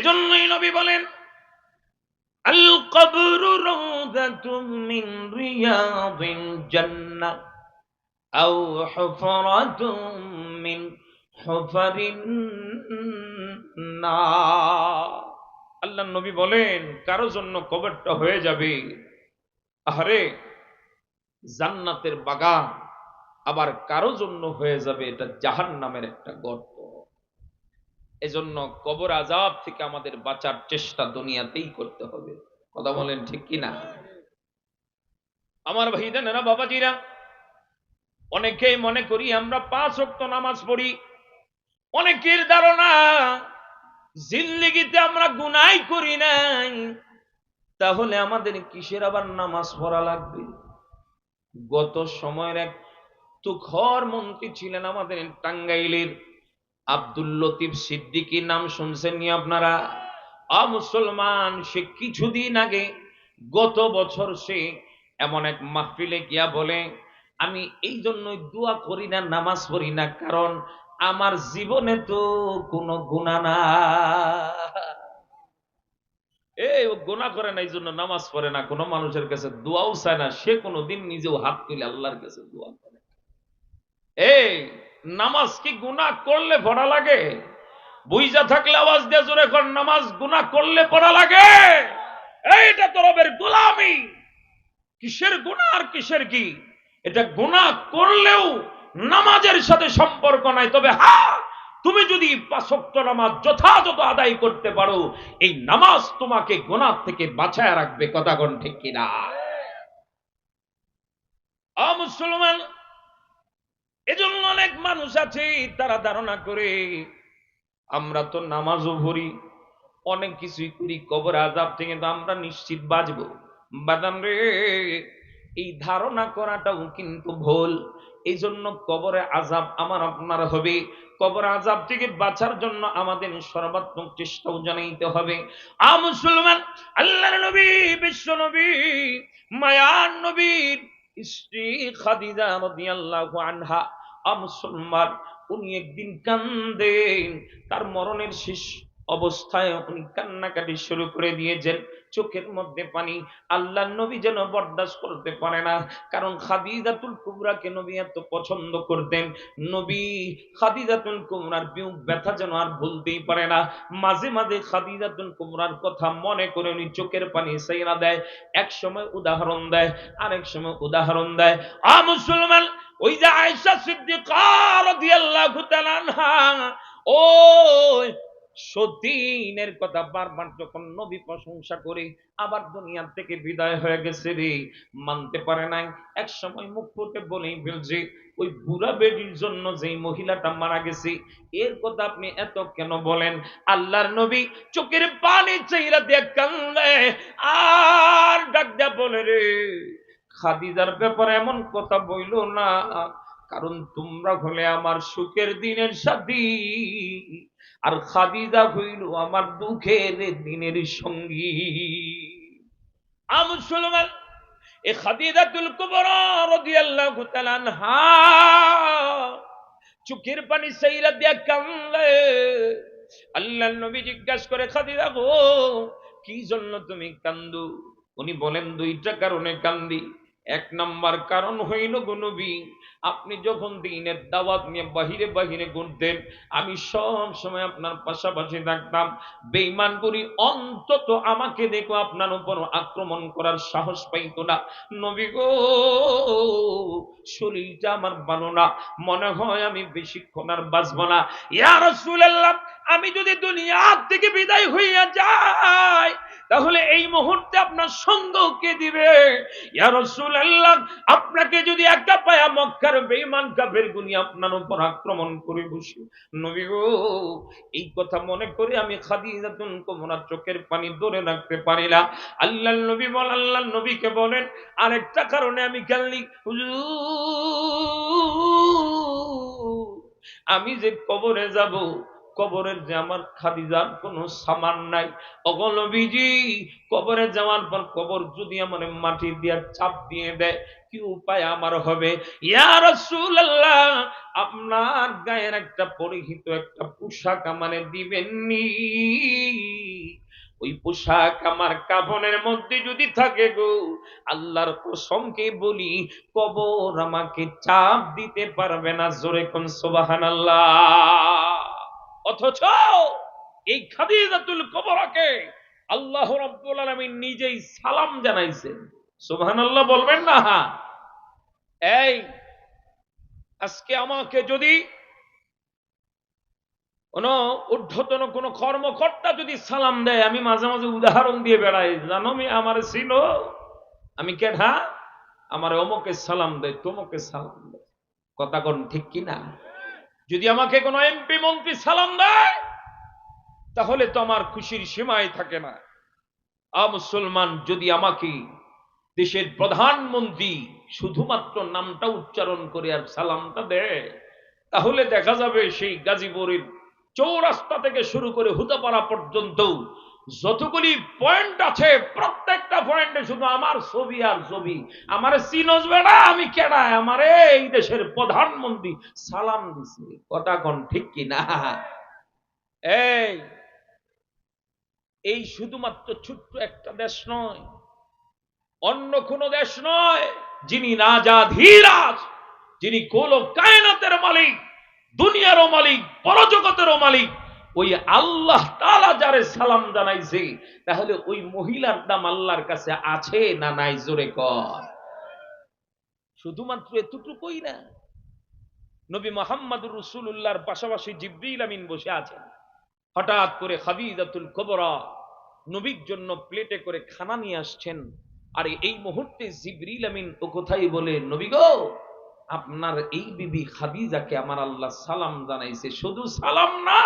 এজন্যই নবী বলেন আল কবরু রাউদাতুম মিন রিয়াদিল জান্নাহ, আও হুফরাতুম মিন হুফারিন নার। আল্লাহ নবী বলেন, কারও জন্য কবরটা হয়ে যাবে আরে জান্নাতের বাগান, আবার কারও জন্য হয়ে যাবে এটা জাহান নামের একটা গর্ত। এজন্য কবর আজাব থেকে আমাদের বাঁচার চেষ্টা দুনিয়াতেই করতে হবে। কথা বলেন ঠিক কি না আমার ভাইদেনেরা বাবাজিরা, অনেকেই মনে করি আমরা পাঁচ অক্ত নামাজ পড়ি। অনেকের ধারণা জিল্লিগিতে আমরা গুনাই করি নাই। তাহলে আমাদের কিসের আবার নামাজ পড়া লাগবে? গত সময়ের এক তুখর মন্ত্রী ছিলেন আমাদের টাঙ্গাইলের আব্দুল লতিফ সিদ্দিকি নাম শুনছেন নি আপনারা? আ মুসলমান, সে কিছুদিন আগে, গত বছর সে এমন এক মাহফিলে গিয়া বলে, আমি এই জন্যই দোয়া করি না, নামাজ পড়ি না, কারণ আমার জীবনে তো কোনো গুণা না এই ও গোনা করে না, এই জন্য নামাজ পড়ে না, কোনো মানুষের কাছে দোয়াও চায় না, সে কোনোদিন নিজেও হাত তুলে আল্লাহর কাছে দোয়া করে। এই, নামাজ কি গুনাহ করলে পড়া লাগে? বুইজা থাকলে আওয়াজ দিয়ে জোরে কর, নামাজ গুনাহ করলে পড়া লাগে। এইটা তো রবের গোলামি। কিসের গুনাহ আর কিসের কি? এটা গুনাহ করলেও নামাজের সাথে সম্পর্ক নাই। তবে হ্যাঁ তুমি যদি পাঁচক্ত নামাজ যথাযথ আদায় করতে পারো, এই নামাজ তোমাকে গোনার থেকে বাঁচায় রাখবে। কথা কোন ঠিক কিনা? মুসলমান এজন্য অনেক মানুষ আছে, তারা ধারণা করে, আমরা তো নামাজও ভরি অনেক কিছুই করি, কবর আজাব থেকে তো আমরা নিশ্চিত বাঁচবো। বাদাম রে, এই ধারণা করাটাও কিন্তু ভুল। এই জন্য কবরে আজাব আমার আপনার হবে। কবর আজাব থেকে বাঁচার জন্য আমাদের সর্বাত্মক চেষ্টাও জানাইতে হবে। আ মুসলমান, আল্লাহর নবী, বিশ্ব নবী, মায়ার নবীর স্ত্রী খাদিজা রাদিয়াল্লাহু আনহা মুসলমান, উনি একদিন কান্দেন। তার মরণের শেষ অবস্থায় উনি কান্নাকাটি শুরু করে দিয়েছেন। চোখের মধ্যে পানি। আল্লাহ নবী যেন বরদাস্ত করতে পারে না। কারণ খাদিজাতুল কুবরাকে নবী এত পছন্দ করতেন। নবী খাদিজাতুল কুমরার বিয়োগ ব্যথা যেন আর ভুলতেই পারে না। মাঝে মাঝে খাদিজাতুল কুমরার কথা মনে করে উনি চোখের পানি সাইরা দেয়। এক সময় উদাহরণ দেয়, আরেক সময় উদাহরণ দেয়। আ মুসলমান সতীনের কথা বারবার যখন নবী প্রশংসা করে, আবার দুনিয়া থেকে বিদায় হয়ে গেছে রে। মানতে পারে নাই। এক সময় মুখ ফুটে বলেই ফেলছে, ওই বুড়া বেডির জন্য যেই মহিলাটা মারা গেছে, এর কথা আপনি এত কেন বলেন? আল্লাহর নবী চোখের পানি চাইরা দিয়ে কান্দে আর ডাক বলে রে, খাদিজার ব্যাপারে এমন কথা বইল না। কারণ তোমরা হলে আমার সুখের দিনের সাথী। আর খাদিজা হইল আমার দুঃখের দিনের সঙ্গী। মুসলমান, এ খাদিজাতুল কুবরা রাদিয়াল্লাহু পানি সাইরা দিয়া কান্দে আল্লাহর নবী জিজ্ঞাসা করে, খাদিজা গো, কি জন্য তুমি কান্দো? উনি বলেন, দুইটা কারণে কান্দি। এক নাম্বার কারণ হইল গো নবী আপনি যখন দিনের দাওয়াত নিয়ে বাহিরে বাহিরে ঘুরতেন, আমি সব সময় আপনার পাশাপাশি থাকতাম। বেইমান করি অন্তত আমাকে দেখো আপনার উপর আক্রমণ করার সাহস পাইতো না। নবী গো, শরীরটা আমার ভালো না। মনে হয় আমি বেশিক্ষণ আর বাঁচবো না। ইয়া রাসূলুল্লাহ, আমি যদি দুনিয়া থেকে বিদায় হইয়া যাই তাহলে এই মুহূর্তে আপনার সঙ্গ কে দিবে? আপনাকে যদি একা পায়া মক্কার বেঈমান কাফের গুনি আপনার উপর আক্রমণ করে বসে। নবী এই কথা মনে করে আমি খাদিজাতুল কুবরার চোখের পানি ধরে রাখতে পারি না আল্লাহর নবী বল আল্লাহর নবীকে বলেন, আরেকটা কারণে আমি হুজুর, আমি যে কবরে যাব কবরের যে আমার খাদিজার কোনো সামান নাই। অগলবিজি কবরে যাওয়ার পর কবর যদি আমার মাটি দিয়ে চাপ দিয়ে দেয়, কি উপায় আমার হবে? ইয়া রাসূলুল্লাহ, আপনার গায়ের একটা পরিহিত একটা পোশাক আমারে দিবেননি। ওই পোশাক আমার কাফনের মধ্যে যদি থাকে গো, আল্লাহর কসমকে বলি, কবর আমাকে চাপ দিতে পারবে না, জোরে কোন সোবাহান অথচ এই খাদিজাতুল কবরাকে আল্লাহ রাব্বুল আলামিন নিজেই সালাম জানাইছেন। সুবহানাল্লাহ বলবেন না? এই, আজকে আমাকে যদি কোন ঊর্ধ্বতন কোন কর্মকর্তা যদি সালাম দেয়, আমি মাঝে মাঝে উদাহরণ দিয়ে বেড়াই জানো মি আমার ছিল, আমি কেঢা আমার অমুকে সালাম দেয় তোমাকে সালাম দেয় কথা কোন ঠিক কি না যদি আমাকে কোনো এমপি মন্ত্রী সালাম দেয়, তাহলে তো আমার খুশির সীমায় থাকে না। আ মুসলমান, যদি আমাকে দেশের প্রধানমন্ত্রী শুধুমাত্র নামটা উচ্চারণ করে আর সালামটা দেয়, তাহলে দেখা যাবে সেই গাজীপুরের চৌরাস্তা থেকে শুরু করে হুতাপাড়া পর্যন্ত যতগুলি পয়েন্ট আছে, প্রত্যেকটা পয়েন্টে শুধু আমার ছবি আর ছবি। আমার চিনজ আমি কেডায় আমারে এই দেশের প্রধানমন্ত্রী সালাম দিছে। কথা কোন ঠিক কি না এই এই শুধুমাত্র ছোট্ট একটা দেশ নয়, অন্য কোন দেশ নয়, যিনি রাজা ধীরাজ, যিনি কোল কায়নাতের মালিক, দুনিয়ারও মালিক, পরজগতেরও মালিক ওই আল্লাহ তালা যারে সালাম জানাইছে, তাহলে ওই মহিলার নাম আল্লাহর কাছে আছে না নাই? জোরে কর শুধুমাত্র এতটুকুই না, নবী মোহাম্মদুর রসুল্লাহর পাশাপাশি জিব্রিল আমিন বসে আছেন। হঠাৎ করে খাদিজাতুল কবরা নবীর জন্য প্লেটে করে খানা নিয়ে আসছেন। আর এই মুহূর্তে জিবরিল আমিন ও কোথায় বলে, নবী গো, আপনার এই বিবি খাদিজাকে আমার আল্লাহ সালাম জানাইছে, শুধু সালাম না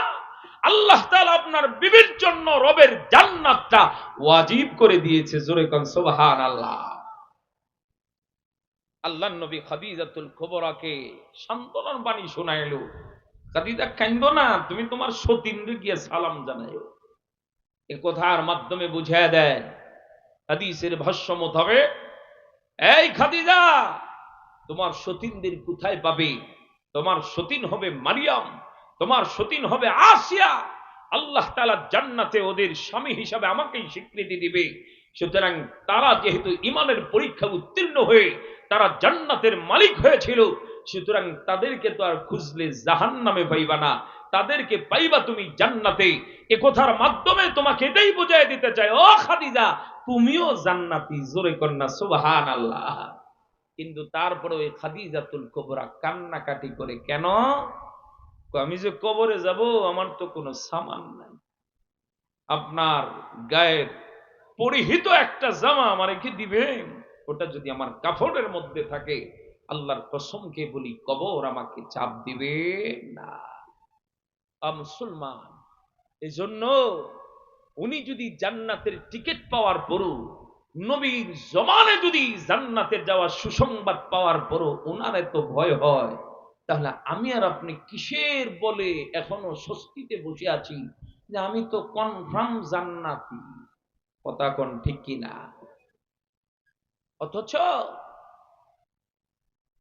আল্লাহ আপনার বিবির জন্য রবের জান্নাতটা ওয়াজিব করে দিয়েছে, জোরে কোন, সুবহানাল্লাহ। আল্লাহ নবী খাদিজাতুল কুবরাকে সান্ত্বনার বাণী খাদিজা না, তুমি তোমার গিয়ে সালাম এ কথার মাধ্যমে বুঝিয়ে দেয়, হাদিসের ভাষ্য হবে এই খাদিজা, তোমার সতীনদের কোথায় পাবে? তোমার সতীন হবে মারিয়াম। তোমার সতীন হবে আসিয়া। আল্লাহ তালা জান্নাতে ওদের স্বামী হিসাবে আমাকেই স্বীকৃতি দিবে। সুতরাং তারা যেহেতু ইমানের পরীক্ষা উত্তীর্ণ হয়ে তারা জান্নাতের মালিক হয়েছিল, সুতরাং তাদেরকে তো আর খুঁজলে জাহান নামে পাইবা না। তাদেরকে পাইবা তুমি জান্নাতে। এ কথার মাধ্যমে তোমাকে এটাই বুঝাই দিতে চাই, ও খাদিজা, তুমিও জান্নাতি, জোরে কন্যা সুবহান আল্লাহ কিন্তু তারপরে ওই খাদিজাতুল কবরা কান্নাকাটি করে কেন? আমি যে কবরে যাব, আমার তো কোনো সামান নাই। আপনার গায়ের পরিহিত একটা জামা আমার কি দিবেন? ওটা যদি আমার কাফড়ের মধ্যে থাকে, আল্লাহর কসমকে বলি, কবর আমাকে চাপ দিবে না। আ এই জন্য উনি যদি জান্নাতের টিকিট পাওয়ার পরও, নবীর জমানে যদি জান্নাতের যাওয়ার সুসংবাদ পাওয়ার পরও ওনার এত ভয় হয়। তাহলে আমি আর আপনি কিসের বলে এখনও স্বস্তিতে বসে আছি যে আমি তো কনফার্ম জান্নাতি? কথা কোন ঠিক কিনা অথচ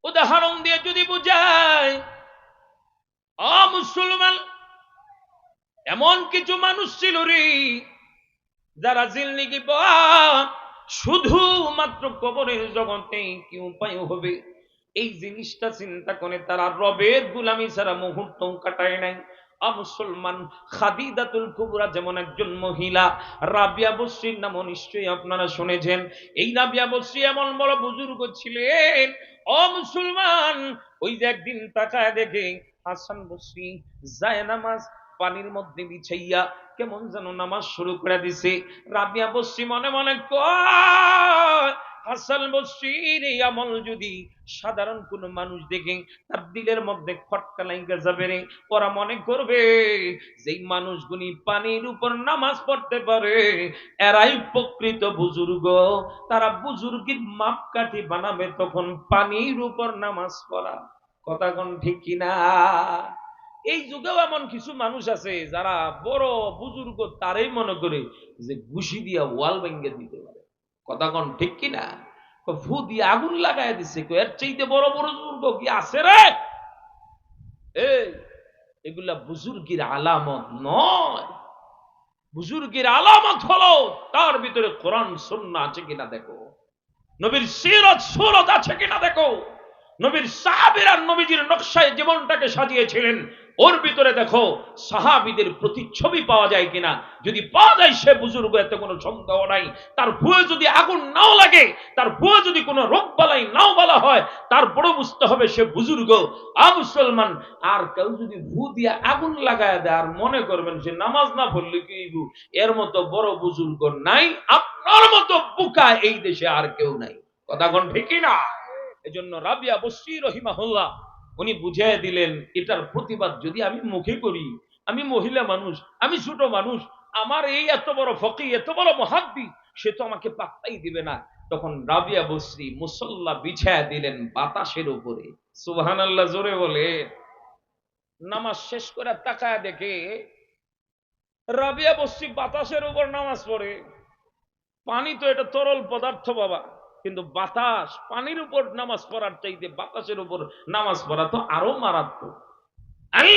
উদাহরণ দিয়ে যদি বুঝায় মুসলমান, এমন কিছু মানুষ ছিল রে, যারা জিলনিকি শুধু মাত্র কবরের জগতে কি উপায় হবে? এই জিনিসটা চিন্তা করে তারা রবের গুলামি ছাড়া মুহূর্ত কাটায় নাই। মুসলমান খাদিদাতুল যেমন একজন মহিলা, রাবিয়া নিশ্চয়ই আপনারা শুনেছেন। এই রাবিয়া এমন বড় বুজুর্গ ছিলেন ওই যে একদিন তাকায় দেখে হাসান যায় নামাজ পানির মধ্যে বিছাইয়া কেমন যেন নামাজ শুরু করে দিছে। রাবিয়া বসরি মনে মনে কয় হাসান বসরির এই আমল যদি সাধারণ কোন মানুষ দেখে, তার দিলের মধ্যে খটকা লাইগা যাবে রে, ওরা মনে করবে যেই মানুষগুলি পানির উপর নামাজ পড়তে পারে, এরাই প্রকৃত বুজুর্গ। তারা বুজুর্গের মাপকাঠি বানাবে তখন পানির উপর নামাজ পড়া। কথা কোন ঠিক কিনা এই যুগেও এমন কিছু মানুষ আছে যারা বড় বুজুর্গ তারাই মনে করে যে ঘুষি দিয়া ওয়াল ভেঙ্গে দিতে কথা ঠিক কিনা? ফু, দিয়ে আগুন লাগাই দিছে। এর চাইতে বড় বড় বুজুর্গ কি আছে রে? এগুলা বুজুর্গির আলামত নয়। বুজুর্গের আলামত হলো, তার ভিতরে কোরআন সুন্না আছে কিনা দেখো। নবীর সিরত, সুরত আছে কিনা দেখো। নবীর সাহাবীর নবীজির নকশায় জীবনটাকে সাজিয়েছিলেন। ওর ভিতরে দেখো সাহাবীদের প্রতিচ্ছবি পাওয়া যায় কিনা। যদি পাওয়া যায় সে বুজুর্গ, এতে কোনো সন্দেহ নাই। তার ভুয়ে যদি আগুন নাও লাগে, তার ভুয়ে যদি কোনো রোগ বালাই নাও বলা হয় তারপরে বুঝতে হবে সে বুজুর্গ। আ মুসলমান, আর কেউ যদি ভু দিয়ে আগুন লাগায় দেয়, আর মনে করবেন সে নামাজ না পড়লে কি? এর মতো বড় বুজুর্গ নাই, আপনার মতো বোকা এই দেশে আর কেউ নাই। কথা কোন ঠিকই না? এজন্য রাবিয়া বসরি রহিমাহুল্লাহ উনি বুঝিয়ে দিলেন, এটার প্রতিবাদ যদি আমি মুখে করি, আমি মহিলা মানুষ, আমি ছোট মানুষ, আমার এই এত বড় ফকি এত বড় মহাদ্দি সে তো আমাকে পাত্তাই দিবে না। তখন রাবিয়া বসরি মুসল্লা বিছায়া দিলেন বাতাসের উপরে। সুবহান আল্লাহ জোরে বলে, নামাজ শেষ করে তাকায় দেখে রাবিয়া বসরি বাতাসের উপর নামাজ পড়ে। পানি তো এটা তরল পদার্থ, বাবা। কিন্তু বাতাস, পানির উপর নামাজ পড়ার চাইতে বাতাসের উপর নামাজ পড়া তো আরও মারাত্মক। এই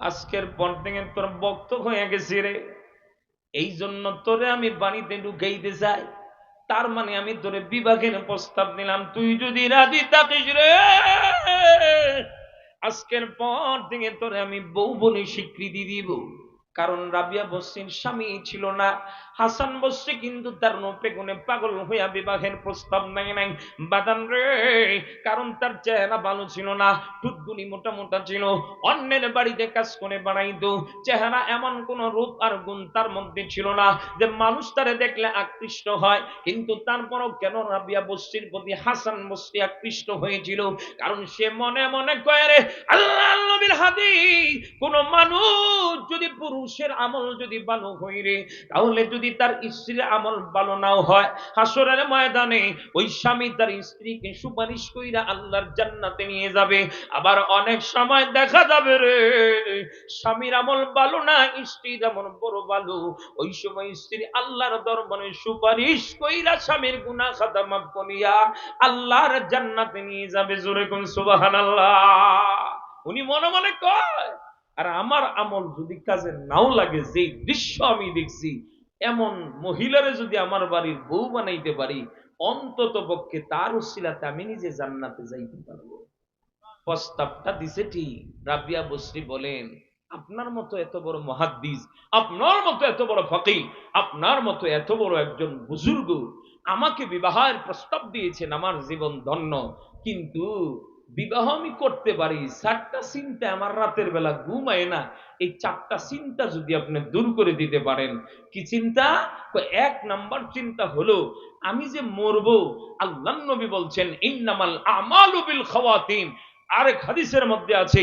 আজকের তোর হয়ে রে। এই জন্য তোরে আমি বাড়িতে ঢুকাইতে চাই। তার মানে আমি তোরে বিভাগের প্রস্তাব দিলাম তুই যদি রাজি থাকিস রে আজকের পর থেকে তোরে আমি বউ বলে স্বীকৃতি দিব। কারণ রাবিয়া বসির স্বামী ছিল না। হাসান বসছে কিন্তু তার নোপে গুনে পাগল হইয়া বিবাহের প্রস্তাব নাই নাই। বাদান রে, কারণ তার চেহারা ভালো ছিল না টুটগুলি মোটা মোটা ছিল। অন্যের বাড়িতে কাজ করে বাড়াইতো চেহারা এমন কোন রূপ আর গুণ তার মধ্যে ছিল না যে মানুষ তারে দেখলে আকৃষ্ট হয়। কিন্তু তারপরও কেন রাবিয়া বস্তির প্রতি হাসান বস্তি আকৃষ্ট হয়েছিল? কারণ সে মনে মনে কয়ে রে আল্লাহ নবীর কোন মানুষ যদি পুরুষের আমল যদি ভালো হই রে, তাহলে যদি তার স্ত্রীর আমল ভালো নাও হয়, হাসরের ময়দানে ওই স্বামী তার স্ত্রীকে সুপারিশ কইরা আল্লাহর জান্নাতে নিয়ে যাবে। আবার অনেক সময় দেখা যাবে রে, স্বামীর আমল ভালো না, স্ত্রীর আমল বড় ভালো। ওই সময় স্ত্রী আল্লাহর দরবারে সুপারিশ কইরা স্বামীর গুনাহ খাতা মাফ করিয়া আল্লাহর জান্নাতে নিয়ে যাবে। জোরে কোন সুবহানাল্লাহ। উনি মনে মনে কয় আর আমার আমল যদি কাজে নাও লাগে যে দৃশ্য আমি দেখছি, এমন মহিলারে যদি আমার বাড়ির বউ বানাইতে পারি, অন্তত পক্ষে তার উসিলাতে আমি নিজে জান্নাতে যাইতে পারব। প্রস্তাবটা দিছে ঠিক রাবিয়া বসরি বলেন, আপনার মতো এত বড় মহাদ্দিস, আপনার মতো এত বড় ফকি আপনার মতো এত বড় একজন বুজুর্গ আমাকে বিবাহের প্রস্তাব দিয়েছেন, আমার জীবন ধন্য। কিন্তু বিবাহ আমি করতে পারি, চারটা চিন্তা আমার রাতের বেলা ঘুমায় না, এই চারটা চিন্তা যদি আপনি দূর করে দিতে পারেন, কি চিন্তা? এক নাম্বার চিন্তা হলো, আমি যে মরবো আল্লাহ নবী বলছেন, ইন্নামাল আমাল আরেক হাদিসের মধ্যে আছে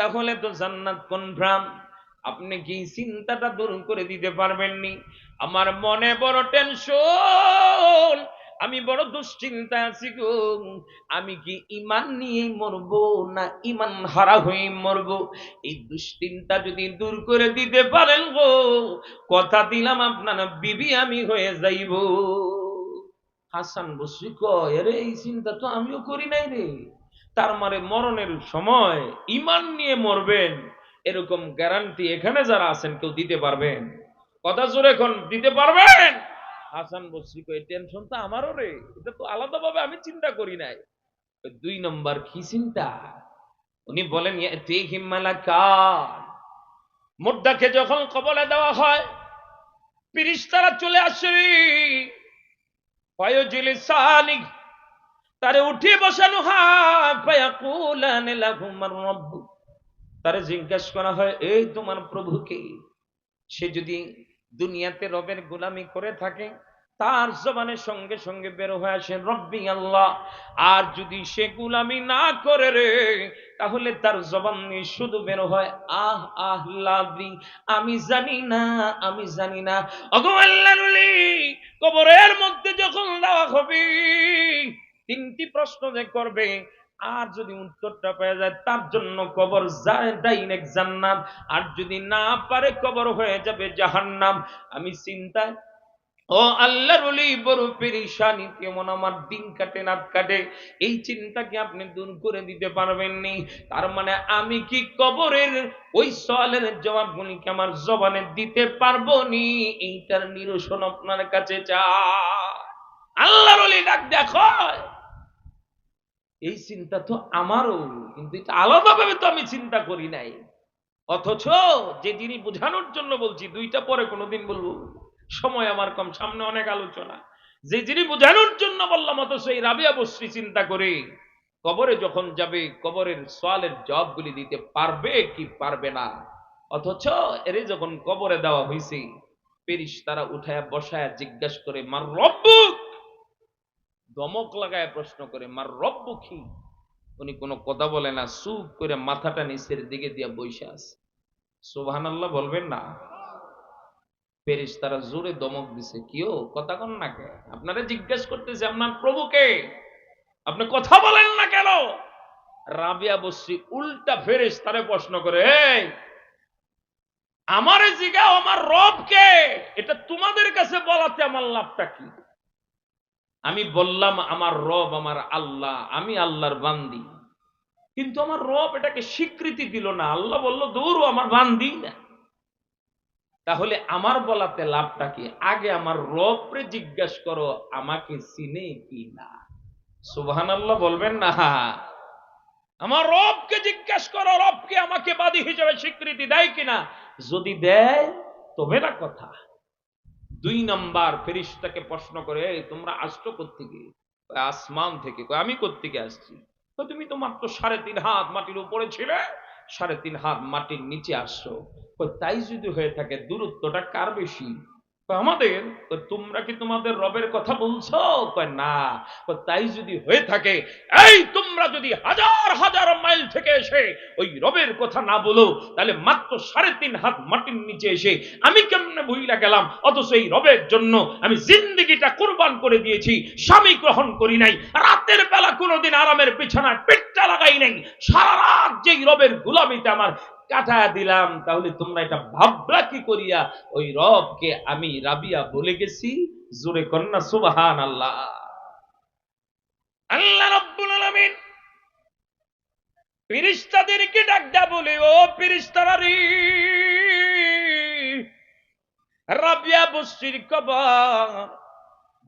তাহলে তো জান্নাত কনফার্ম আপনি কি চিন্তাটা দূর করে দিতে পারবেননি? আমার মনে বড় টেনশন আমি বড় দুশ্চিন্তা আছি গো। আমি কি ইমান নিয়ে মরবো না ইমান হারা হয়ে মরবো? এই দুশ্চিন্তা যদি দূর করে দিতে পারেন গো, কথা দিলাম আপনার বিবি, আমি হয়ে যাইব। হাসান বসি কয় রে এই চিন্তা তো আমিও করি নাই রে। তার মানে মরণের সময় ইমান নিয়ে মরবেন, এরকম গ্যারান্টি এখানে যারা আছেন কেউ দিতে পারবেন। কথা জোরে এখন, দিতে পারবেন? হাসান বসরি কই টেনশন তো আমারও রে, এটা তো আলাদাভাবে আমি চিন্তা করি নাই। দুই নম্বর কি চিন্তা? উনি বলেন মুদ্দাকে যখন কবলে দেওয়া হয়, ফিরিস্তারা চলে আসে। তারে উঠে বসানো রাব্বু তারে জিজ্ঞেস করা হয়, এই তোমার প্রভুকে সে যদি দুনিয়াতে রবের গোলামি করে থাকে, তার জবানের সঙ্গে সঙ্গে বের হয়ে আসেন রব্বি আল্লাহ, আর যদি সে গুলামি না করে রে, তাহলে তার জবান শুধু বের হয়, আহ আহ লাভি আমি জানি না, আমি জানি না। অগো আল্লাহরুলি কবরের মধ্যে যখন দেওয়া হবে তিনটি প্রশ্ন যে করবে, আর যদি উত্তরটা পেয়ে যায়, তার জন্য কবর জান্নাত। আর যদি না পারে, কবর হয়ে যাবে জাহান্নাম। আমি চিন্তায়, ও আল্লাহর ওলি, বড় পেরেশানি, কেমন আমার দিন কাটে, রাত কাটে। এই চিন্তাকে আপনি দূর করে দিতে পারবেন নি? তার মানে আমি কি কবরের ওই সওয়ালের জবাবগুলিকে আমার জবানে দিতে পারব নি? এইটার নিরসন আপনার কাছে চা আল্লাহর ডাক দেখো এই চিন্তা তো আমারও, কিন্তু এটা আলাদাভাবে তো আমি চিন্তা করি নাই। অথচ যে যিনি বোঝানোর জন্য বলছি, দুইটা পরে কোনোদিন বলব, সময় আমার কম, সামনে অনেক আলোচনা। যে যিনি বোঝানোর জন্য বললাম, অথচ এই রাবিয়া বশ্রী চিন্তা করে, কবরে যখন যাবে, কবরের সোয়ালের জবাবগুলি দিতে পারবে কি পারবে না? অথচ এরে যখন কবরে দেওয়া হয়েছে পেরিস তারা উঠায় বসায় জিজ্ঞাসা করে, মার রব্বুক! দমক লাগায় প্রশ্ন করে, মার রব্বু কি? উনি কোনো কথা বলে না সুপ করে মাথাটা নিচের দিকে দিয়া বসে আছে। সুবহান আল্লাহ বলবেন না। পেরিস তারা জোরে দমক দিছে কিও কথা কন না কে? আপনারা জিজ্ঞেস করতেছে, আপনার প্রভুকে আপনি কথা বলেন না কেন? রাবিয়া বসছি উল্টা ফেরেস তারে প্রশ্ন করে আমারে জিগাও, আমার রবকে এটা তোমাদের কাছে বলাতে আমার লাভটা কি? আমি বললাম, আমার রব আমার আল্লাহ, আমি আল্লাহর বান্দি। কিন্তু আমার রব এটাকে স্বীকৃতি দিল না। আল্লাহ বলল, দূর আমার বান্দি। না তাহলে আমার বলাতে লাভটা কি? আগে আমার রবরে জিজ্ঞাস করো, আমাকে চিনে কি না? সুবহান আল্লাহ বলবেন না। হা আমার রবকে জিজ্ঞাস করো রবকে আমাকে বাদী হিসেবে স্বীকৃতি দেয় কিনা যদি দেয়, তবে না কথা। দুই নাম্বার ফেরিস্তাকে প্রশ্ন করে তোমরা আসছো কোথেকে আসমান থেকে। আমি কোথেকে আসছি? তো তুমি তো মাত্র সাড়ে তিন হাত মাটির উপরে ছিলে, সাড়ে তিন হাত মাটির নিচে আসছো। তাই যদি হয়ে থাকে, দূরত্বটা কার বেশি? আমাদের তোমরা কি তোমাদের রবের কথা বলছো? না। তাই যদি হয়ে থাকে, এই তোমরা যদি হাজার হাজার মাইল থেকে এসে ওই রবের কথা না বলো, তাহলে মাত্র সাড়ে তিন হাত মাটির নিচে এসে আমি কেমনে ভুইলা গেলাম? অথচ এই রবের জন্য আমি জিন্দিগিটা কোরবান করে দিয়েছি, স্বামী গ্রহণ করি নাই, রাতের বেলা কোনোদিন আরামের বিছানায় পেটটা লাগাই নাই, সারা রাত যেই রবের গুলামিতে আমার কাটা দিলাম, তাহলে তোমরা এটা ভাবলা কি করিয়া? ওই রবকে আমি রাবিয়া বলে গেছি, জোরে কন্যা সুবাহান আল্লাহ আল্লাহ রব্বুল আলামিন ফিরিস্তাদেরকে ডাক দা বলে, ও ফিরিস্তারা রাবিয়া বসির কবর,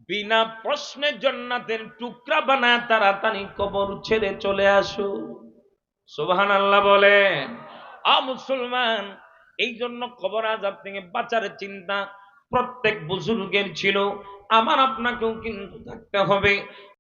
বিনা প্রশ্নে জন্নাতের টুকরা বানায় তাড়াতাড়ি কবর ছেড়ে চলে আসো। সুবহান আল্লাহ বলেন। আ মুসলমান এই জন্য কবর আজাব থেকে বাঁচার চিন্তা প্রত্যেক বুজুর্গের ছিল। আমার আপনাকেও কিন্তু থাকতে হবে।